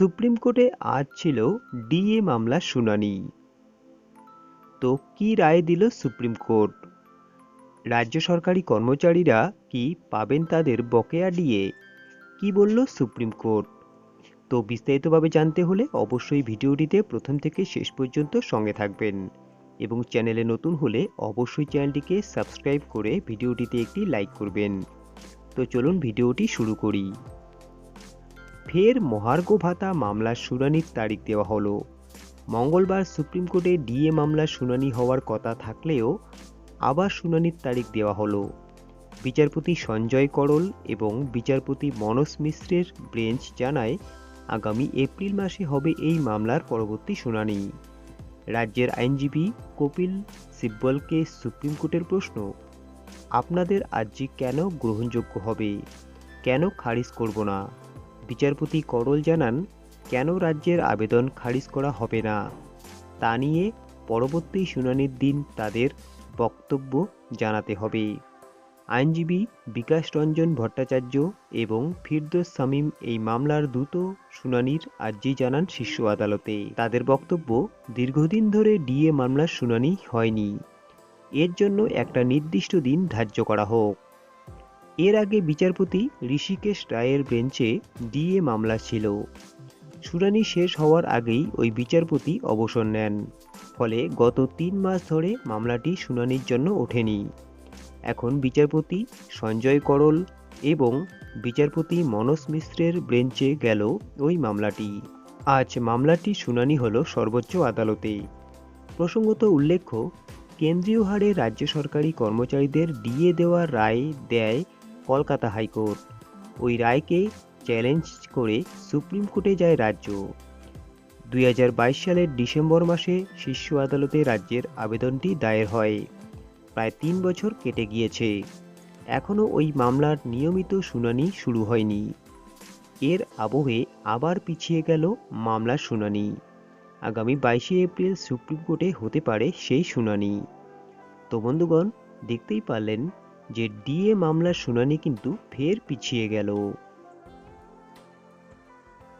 Supreme কোর্টে আজ ছিল ডিএ মামলার শুনানি। তো কি রায় দিল সুপ্রিম কোর্ট? রাজ্য সরকারি কর্মচারীরা কি পাবেন তাদের বকেয়া ডিএ? কি বলল সুপ্রিম কোর্ট? তো বিস্তারিতভাবে জানতে হলে অবশ্যই ভিডিওটিতে প্রথম থেকে শেষ পর্যন্ত সঙ্গে থাকবেন এবং চ্যানেলে নতুন হলে অবশ্যই চ্যানেলটিকে সাবস্ক্রাইব করে ভিডিওটিতে একটি লাইক করবেন। তো চলুন ভিডিওটি শুরু করি। ফের মহার্ঘ ভাতা মামলার শুনানির তারিখ দেওয়া হলো। মঙ্গলবার সুপ্রিম কোর্টে ডিএ মামলার শুনানি হওয়ার কথা থাকলেও আবার শুনানির তারিখ দেওয়া হলো। বিচারপতি সঞ্জয় করল এবং বিচারপতি মনোজ মিশ্রের বেঞ্চ জানায়, আগামী এপ্রিল মাসে হবে এই মামলার পরবর্তী শুনানি। রাজ্যের আইনজীবী কপিল সিব্বলকে সুপ্রিম কোর্টের প্রশ্ন, আপনাদের আর্জি কেন গ্রহণযোগ্য হবে? কেন খারিজ করব না? বিচারপতি করল জানান, কেন রাজ্যের আবেদন খারিজ করা হবে না? তা নিয়ে পরবর্তী শুনানির দিন তাদের বক্তব্য জানাতে হবে। আইনজীবী বিকাশ রঞ্জন ভট্টাচার্য এবং ফিরদোস সামিম এই মামলার দ্রুত শুনানির আর্জি জানান শীর্ষ আদালতে। তাদের বক্তব্য, দীর্ঘদিন ধরে ডিএ মামলার শুনানি হয়নি। এর জন্য একটা নির্দিষ্ট দিন ধার্য করা হোক। এর আগে বিচারপতি ঋষিকেশ রায়ের বেঞ্চে ডিএ মামলা ছিল। শুনানি শেষ হওয়ার আগেই ওই বিচারপতি অবসর নেন। ফলে গত তিন মাস ধরে মামলাটি শুনানির জন্য ওঠেনি। এখন বিচারপতি সঞ্জয় করল এবং বিচারপতি মনোজ মিশ্রের বেঞ্চে গেল ওই মামলাটি। আজ মামলাটি শুনানি হল সর্বোচ্চ আদালতে। প্রসঙ্গত উল্লেখ্য, কেন্দ্রীয় হারে রাজ্য সরকারি কর্মচারীদের ডিএ দেওয়ার রায় দেয় কলকাতা হাইকোর্ট। ওই রায়কে চ্যালেঞ্জ করে সুপ্রিম কোর্টে যায় রাজ্য। দুই হাজার বাইশ সালের ডিসেম্বর মাসে শীর্ষ আদালতে রাজ্যের আবেদনটি দায়ের হয়। প্রায় তিন বছর কেটে গিয়েছে। এখনও ওই মামলার নিয়মিত শুনানি শুরু হয়নি। এর আবহে আবার পিছিয়ে গেল মামলার শুনানি। আগামী বাইশে এপ্রিল সুপ্রিম কোর্টে হতে পারে সেই শুনানি। তো বন্ধুগণ, দেখতেই পারলেন যে ডিএ মামলার শুনানি কিন্তু ফের পিছিয়ে গেল।